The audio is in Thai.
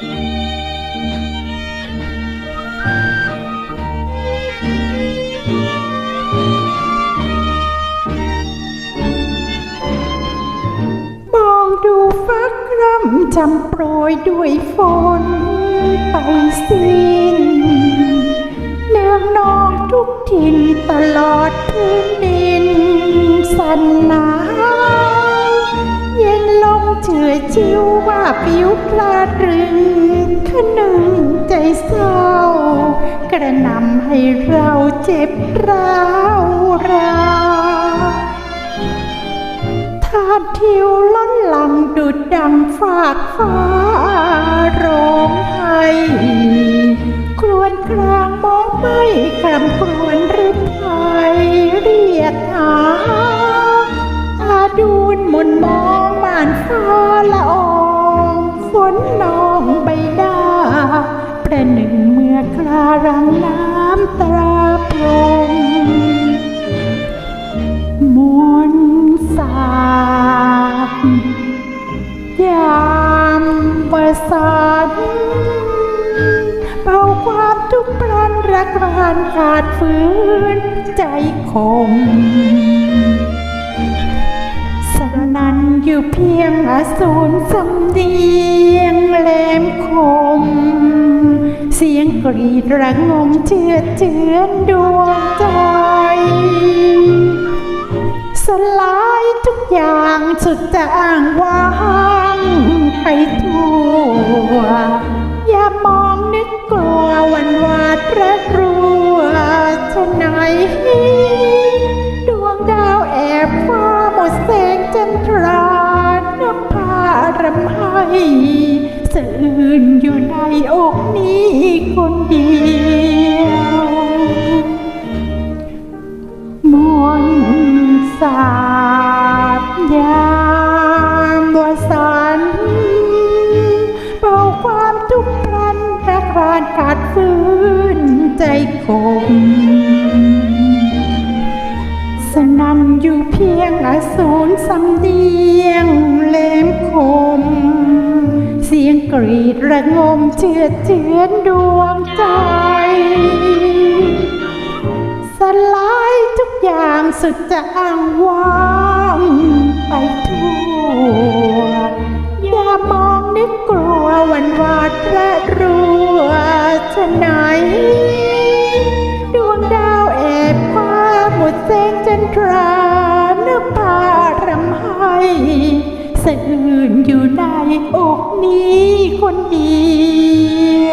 มองดูฟ้ากรำจำโปรยด้วยฝนไปสิ้นเนืองนองทุกถิ่นตลอดพื้นดินสันนา มเชื่อชิวว่าผิวพลาดรึงขนึงใจเศร้า กระนำให้เราเจ็บร้าวรานทานทิวล้นหลังดุดดังฝากฟ้าร้องไห้ครวญครางมองไม่คำครวญารังน้ำตราพรมมนสาบยามประสานเบาความทุกข์พลันรักรานขาดฝืนใจคมสนันอยู่เพียงอสูรสำเนียงแหลมคม เสียงกรีดระงมเชือดเจือนดวงใจ สลายทุกอย่างสุดจะอ้างว่างไปทั่ว คนเดียวมนสาบยามวสันต์เบาความทุกข์พลันรักรานขาดฟื้นใจคมสนั่นอยู่เพียงอสูรสำเเชื่อดเจือนดวงใจ สลายทุกอย่างสุดจะอ้างว้างไปทั่ว อย่ามองนึกกลัววันวาดและรัวจะไหน ดวงดาวแอบฟ้าหมดแสงจันทราน้ำพารำให้สะอื่ นอยู่ในอกนี้คนเดีย